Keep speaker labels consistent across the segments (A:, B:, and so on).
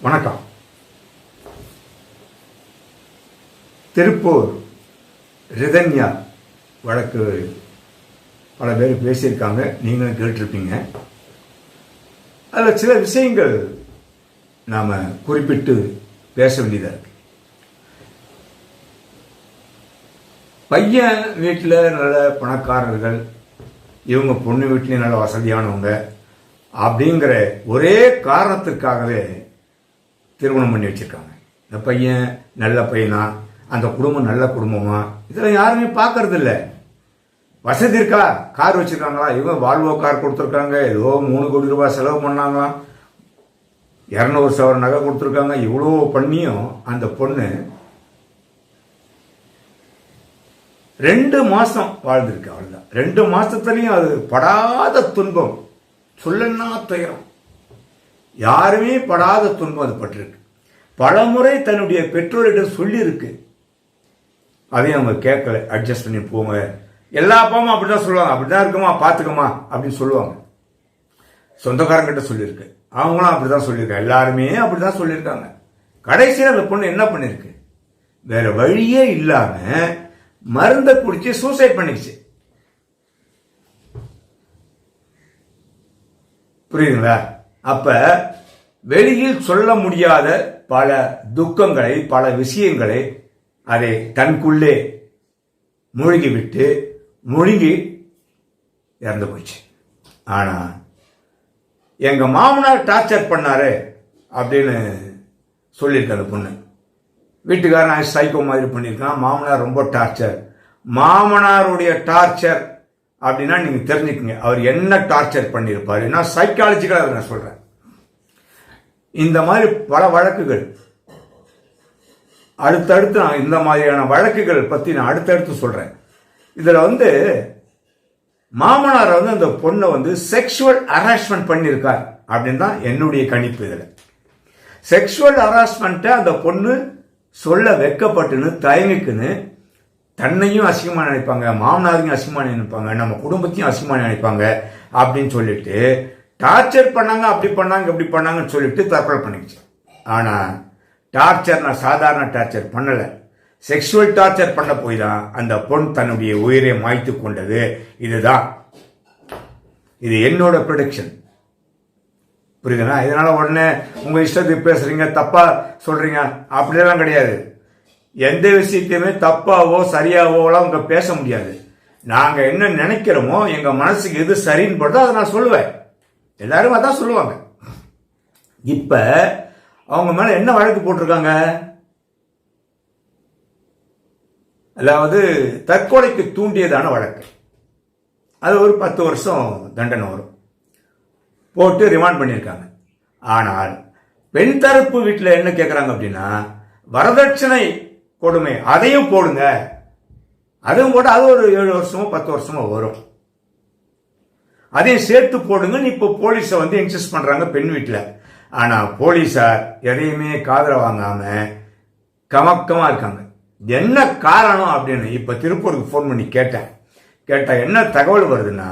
A: வணக்கம். திருப்பூர் ரிதன்யா வழக்கு பல பேர் பேசியிருக்காங்க. நீங்களும் கேட்டிருப்பீங்க. அதில் சில விஷயங்கள் நாம் குறிப்பிட்டு பேச வேண்டியதாக இருக்கு. பையன் வீட்டில் நல்ல பணக்காரர்கள் இவங்க பொண்ணு வீட்லேயும் நல்ல வசதியானவங்க அப்படிங்கிற ஒரே காரணத்துக்காகவே திருமணம் பண்ணி வச்சிருக்காங்க. இந்த பையன் நல்ல பையனா? அந்த குடும்பம் நல்ல குடும்பமா? இதெல்லாம் யாருமே பார்க்கறதில்ல. வசதி இருக்கா? கார் வச்சுருக்காங்களா? இவன் வால்வோ கார் கொடுத்துருக்காங்க. ஏதோ மூணு கோடி ரூபாய் செலவு பண்ணாங்களாம் இரநூறு சவர நகை கொடுத்துருக்காங்க. இவ்வளோ பண்ணியும் அந்த பொண்ணு ரெண்டு மாதம் வாழ்ந்திருக்கு அவ்வளோதான் ரெண்டு மாதத்துலேயும் அது படாத துன்பம். சொல்லன்னா துயரம். யாருமே படாத துன்பம் அது பட்டிருக்கு. பலமுறை தன்னுடைய பெற்றோரிடம் சொல்லியிருக்கு. அதையும் அவங்க கேட்கல. அட்ஜஸ்ட் பண்ணி போங்க. எல்லா அப்பாவும் அப்படிதான் சொல்லுவாங்க. அப்படிதான் இருக்குமா? பார்த்துக்கமா? அப்படின்னு சொல்லுவாங்க. சொந்தக்காரங்கிட்ட சொல்லியிருக்கு. அவங்களும் அப்படிதான் சொல்லியிருக்காங்க. எல்லாருமே அப்படிதான் சொல்லியிருக்காங்க. கடைசியில் அந்த பொண்ணு என்ன பண்ணிருக்கு வேற வழியே இல்லாம மருந்தை குடிச்சு சூசைட் பண்ணிடுச்சு. புரியுதுங்களா? அப்ப வெளியில் சொல்ல முடியாத பல துக்கங்களை பல விஷயங்களை அதை தனக்குள்ளே மூழ்கி விட்டு முழுங்கி இறந்து போச்சு. ஆனா எங்க மாமனார் டார்ச்சர் பண்ணாரு அப்படின்னு சொல்லியிருக்க அந்த பொண்ணு. வீட்டுக்காரன் சைக்கோ மாதிரி பண்ணியிருக்கான். மாமனார் ரொம்ப டார்ச்சர் மாமனாருடைய டார்ச்சர் அப்படின்னா நீங்க தெரிஞ்சுக்கங்க. அவர் என்ன டார்ச்சர் பண்ணியிருப்பார்? நான் சைக்காலஜிக்கலாக நான் சொல்றேன். இந்த மாதிரி பல வழக்குகள். அடுத்தடுத்து நான் இந்த மாதிரியான வழக்குகள் பற்றி நான் அடுத்தடுத்து சொல்றேன். இதில் வந்து மாமனார் வந்து அந்த பொண்ணை வந்து செக்ஷுவல் ஹராஸ்மெண்ட் பண்ணியிருக்கார் அப்படின்னு தான் என்னுடைய கணிப்பு இதில். செக்ஷுவல் ஹராஸ்மெண்ட்டை அந்த பொண்ணு சொல்ல வெக்கப்பட்டுன்னு தயங்குக்குன்னு தன்னையும் அசிங்கமாக நினைப்பாங்க மாமனாரையும் அசிங்கமாக நினைப்பாங்க நம்ம குடும்பத்தையும் அசிங்கமாக நினைப்பாங்க அப்படின்னு சொல்லிட்டு டார்ச்சர் பண்ணாங்க அப்படி பண்ணாங்க இப்படி பண்ணாங்கன்னு சொல்லிட்டு தற்கொலை பண்ணிடுச்சு ஆனால் டார்ச்சர் நான் சாதாரண டார்ச்சர் பண்ணலை. செக்ஷுவல் டார்ச்சர் பண்ண போய் தான் அந்த பொண் தன்னுடைய உயிரை மாய்த்து கொண்டது. இதுதான். இது என்னோட ப்ரொடிக்ஷன் புரியுதுண்ணா இதனால உடனே உங்க இஷ்டத்துக்கு பேசுறீங்க தப்பா சொல்றீங்க அப்படியெல்லாம் கிடையாது. எந்த விஷயத்தையுமே தப்பாவோ சரியாவோலாம் அவங்க பேச முடியாது. நாங்கள் என்ன நினைக்கிறோமோ எங்கள் மனசுக்கு எது சரின்னு படுதோ அதை நான் சொல்லுவேன். எல்லாரும் அதான் சொல்லுவாங்க. இப்போ அவங்க மேலே என்ன வழக்கு போட்டிருக்காங்க? அதாவது தற்கொலைக்கு தூண்டியதான வழக்கு. அது ஒரு பத்து வருஷம் தண்டனை வரும். போட்டு ரிமாண்ட் பண்ணியிருக்காங்க. ஆனால் பெண் தரப்பு வீட்டில் என்ன கேட்குறாங்க அப்படின்னா வரதட்சணை கொடுமை. அதையும் போடுங்க. அதுவும் போட்டு அது ஒரு ஏழு வருஷமோ பத்து வருஷமோ வரும். அதையும் சேர்த்து போடுங்கன்னு இப்போ போலீஸை வந்து இன்சிஸ்ட் பண்ணுறாங்க பெண் வீட்டில். ஆனால் போலீஸார் எதையுமே காதல வாங்காம கமக்கமாக இருக்காங்க. என்ன காரணம் அப்படின்னு இப்போ திருப்பூருக்கு ஃபோன் பண்ணி கேட்டேன். கேட்டால் என்ன தகவல் வருதுன்னா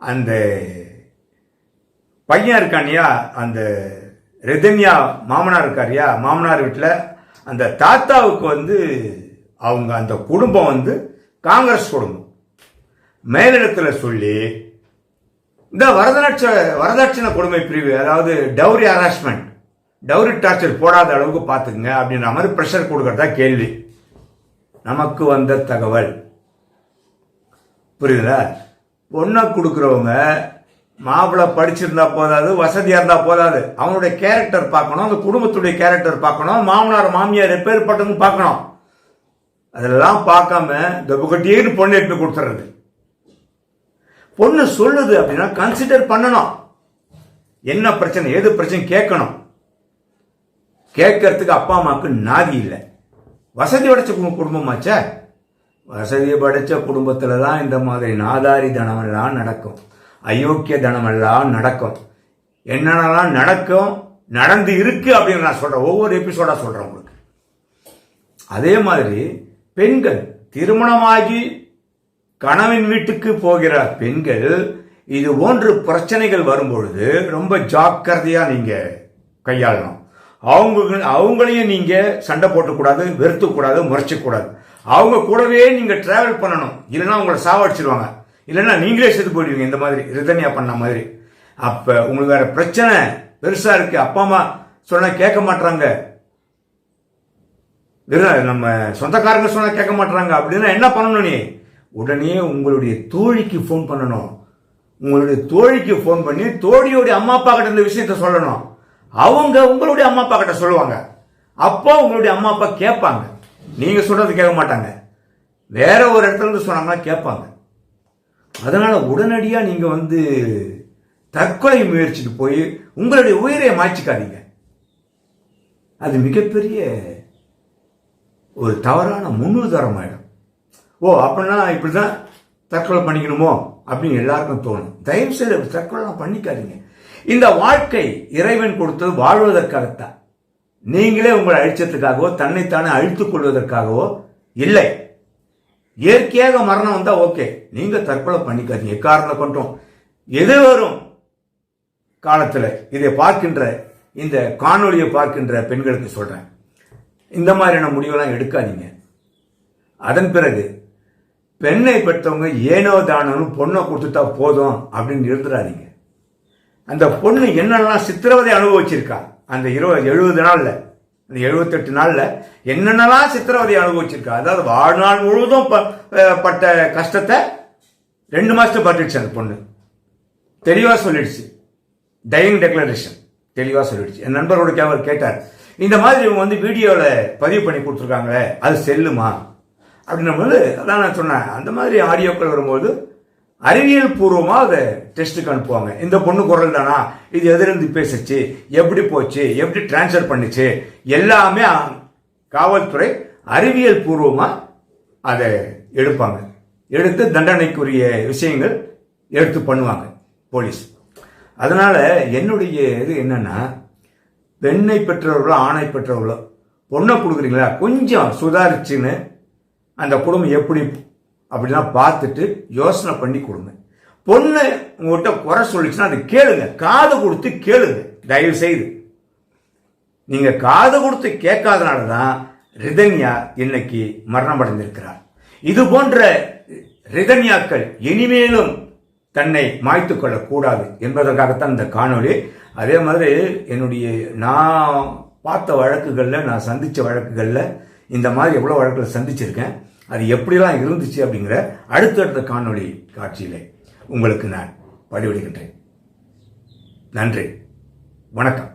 A: அந்த பையன் இருக்கானியா அந்த ரெதன்யா மாமனார் இருக்காரியா மாமனார் வீட்டில் அந்த தாத்தாவுக்கு வந்து அவங்க அந்த குடும்பம் வந்து காங்கிரஸ் குடும்பம். மேலிடத்தில் சொல்லி இந்த வரதட்ச வரதட்சணை கொடுமை பிரிவு அதாவது டவுரி ஹராஸ்மெண்ட் டவுரி டார்ச்சர் போடாத அளவுக்கு பார்த்துக்குங்க அப்படின்ற மாதிரி ப்ரெஷர் கொடுக்கறதா கேள்வி. நமக்கு வந்த தகவல். புரியுதா? பொண்ணை கொடுக்குறவங்க மாப்பிள்ளை படிச்சிருந்தா போதாது வசதியா இருந்தா போதாது. அவனுடைய கேரக்டர் பார்க்கணும் அந்த குடும்பத்துடைய கேரக்டர் பார்க்கணும் மாமனார் மாமியார் எப்பேற்பட்டதுன்னு பார்க்கணும். அதெல்லாம் பார்க்காம இந்த புகட்டியேன்னு பொண்ணு எடுத்து கொடுத்துறது? பொண்ணு சொல்லுது அப்படின்னா கன்சிடர் பண்ணணும். என்ன பிரச்சனை எது பிரச்சனை கேட்கணும். கேட்கறதுக்கு அப்பா அம்மாவுக்கு நாதி இல்லை. வசதி படைச்ச கு- குடும்பமாச்சே? வசதி படைச்ச குடும்பத்தில் தான் இந்த மாதிரி நாதாரி தனமெல்லாம் நடக்கும். அயோக்கிய தனமெல்லாம் நடக்கும். என்னென்னலாம் நடக்கும் நடந்து இருக்கு அப்படின்னு நான் சொல்கிறேன் ஒவ்வொரு எபிசோடாக சொல்கிறேன் உங்களுக்கு. அதே மாதிரி பெண்கள் திருமணமாகி கணவன் வீட்டுக்கு போகிற பெண்கள் இது போன்று பிரச்சனைகள் வரும்பொழுது ரொம்ப ஜாக்கிரதையாக நீங்கள் கையாளணும். அவங்க அவங்களையும் நீங்கள் சண்டை போட்டக்கூடாது வெறுத்துக்கூடாது முறைச்சிக்கூடாது. அவங்க கூடவே நீங்கள் ட்ராவல் பண்ணணும். இல்லைன்னா உங்களை சாவடிச்சிருவாங்க. இல்லைன்னா நீங்களே செத்து போயிடுவீங்க இந்த மாதிரி ரிதன்யா பண்ண மாதிரி. அப்ப உங்களுக்கு வேற பிரச்சனை பெருசா இருக்கு. அப்பா அம்மா சொன்னா கேட்க மாட்டாங்க நம்ம சொந்தக்காரங்க சொன்னா கேட்க மாட்டாங்க அப்படின்னா என்ன பண்ணணும் நீ? உடனே உங்களுடைய தோழிக்கு ஃபோன் பண்ணணும். உங்களுடைய தோழிக்கு ஃபோன் பண்ணி தோழியோடைய அம்மா அப்பா கிட்ட இந்த விஷயத்த சொல்லணும். அவங்க உங்களுடைய அம்மா அப்பா கிட்ட சொல்லுவாங்க. அப்போ உங்களுடைய அம்மா அப்பா கேட்பாங்க. நீங்க சொல்றது கேட்க மாட்டாங்க. வேற ஒரு இடத்துல இருந்து சொன்னாங்கன்னா கேட்பாங்க. அதனால் உடனடியாக நீங்கள் வந்து தற்கொலை முயற்சிக்கு போய் உங்களுடைய உயிரை மாய்ச்சிக்காதீங்க அது மிகப்பெரிய ஒரு தவறான முன்னுதாரம் ஆகிடும் ஓ அப்படின்னா இப்படிதான் தற்கொலை பண்ணிக்கணுமோ அப்படின்னு எல்லாருக்கும் தோணும். தயவு செய்து தற்கொலை பண்ணிக்காதீங்க. இந்த வாழ்க்கை இறைவன் கொடுத்தது வாழ்வதற்காகத்தான் நீங்களே உங்களை அழிச்சதுக்காகவோ தன்னைத்தானே அழித்துக் கொள்வதற்காகவோ இல்லை. இயற்கையாக மரணம் வந்தா ஓகே. நீங்க தற்கொலை பண்ணிக்காதீங்க. காரணம் கொண்டோம்? எது வரும் காலத்துல இதை பார்க்கின்ற இந்த காணொலியை பார்க்கின்ற பெண்களுக்கு சொல்றேன். இந்த மாதிரியான முடிவெல்லாம் எடுக்காதீங்க. அதன் பிறகு பெண்ணை பெற்றவங்க ஏனோ தானோன்னு பொண்ணை கொடுத்துட்டா போதும் அப்படின்னு இருந்துடாதீங்க. அந்த பொண்ணு என்னெல்லாம் சித்திரவதை அனுபவிச்சிருக்கா? அந்த இருபது எழுபது நாளில். இந்த எழுபத்தெட்டு நாளில் என்னென்னலாம் சித்திரவதை அனுபவிச்சிருக்கா? அதாவது வாழ்நாள் முழுவதும் ப- பட்ட கஷ்டத்தை ரெண்டு மாதத்துக்கு பட்டுடுச்சு அந்த பொண்ணு. தெளிவாக சொல்லிடுச்சு. டையிங் டெக்ளரேஷன் தெளிவாக சொல்லிடுச்சு. என் நண்பரோட கேவர் கேட்டார். இந்த மாதிரி இவங்க வந்து வீடியோவில் பதிவு பண்ணி கொடுத்துருக்காங்களே அது செல்லுமா? அப்படின்னும் போது அதான் நான் சொன்னேன். அந்த மாதிரி ஆடியோக்கள் வரும்போது அறிவியல் பூர்வமாக அதை டெஸ்ட்டுக்கு அனுப்புவாங்க. இந்த பொண்ணு குரல் தானா? இது எதிர்ந்து பேசுச்சு. எப்படி போச்சு? எப்படி டிரான்ஸ்ஃபர் பண்ணுச்சு? எல்லாமே காவல்துறை அறிவியல் பூர்வமாக அதை எடுப்பாங்க. எடுத்து தண்டனைக்குரிய விஷயங்கள் எடுத்து பண்ணுவாங்க போலீஸ். அதனால் என்னுடைய இது என்னென்னா பெண்ணை பெற்றவர்களோ ஆணை பெற்றவர்களோ பொண்ணை கொடுக்குறீங்களா? கொஞ்சம் சுதாரிச்சுன்னு அந்த குடும்பம் எப்படி அப்படிலாம் பார்த்துட்டு யோசனை பண்ணி கொடுங்க. பொண்ணு உங்கள்கிட்ட குறை சொல்லிச்சுன்னா அதை கேளுங்க. காது கொடுத்து கேளுங்க. தயவு செய்து. நீங்க காது கொடுத்து கேட்காதனால தான் ரிதன்யா இன்னைக்கு மரணம் அடைந்திருக்கிறார் இது போன்ற ரிதன்யாக்கள் இனிமேலும் தன்னை மாய்த்து கொள்ளக்கூடாது என்பதற்காகத்தான் இந்த காணொளி. அதே மாதிரி என்னுடைய நான் பார்த்த வழக்குகளில் நான் சந்தித்த வழக்குகளில் இந்த மாதிரி எவ்வளோ வழக்கில் சந்திச்சிருக்கேன். அது எப்படிலாம் இருந்துச்சு அப்படிங்கிற அடுத்தடுத்த காணொளி காட்சியிலே உங்களுக்கு நான் பதிவிடுகின்றேன் நன்றி. வணக்கம்.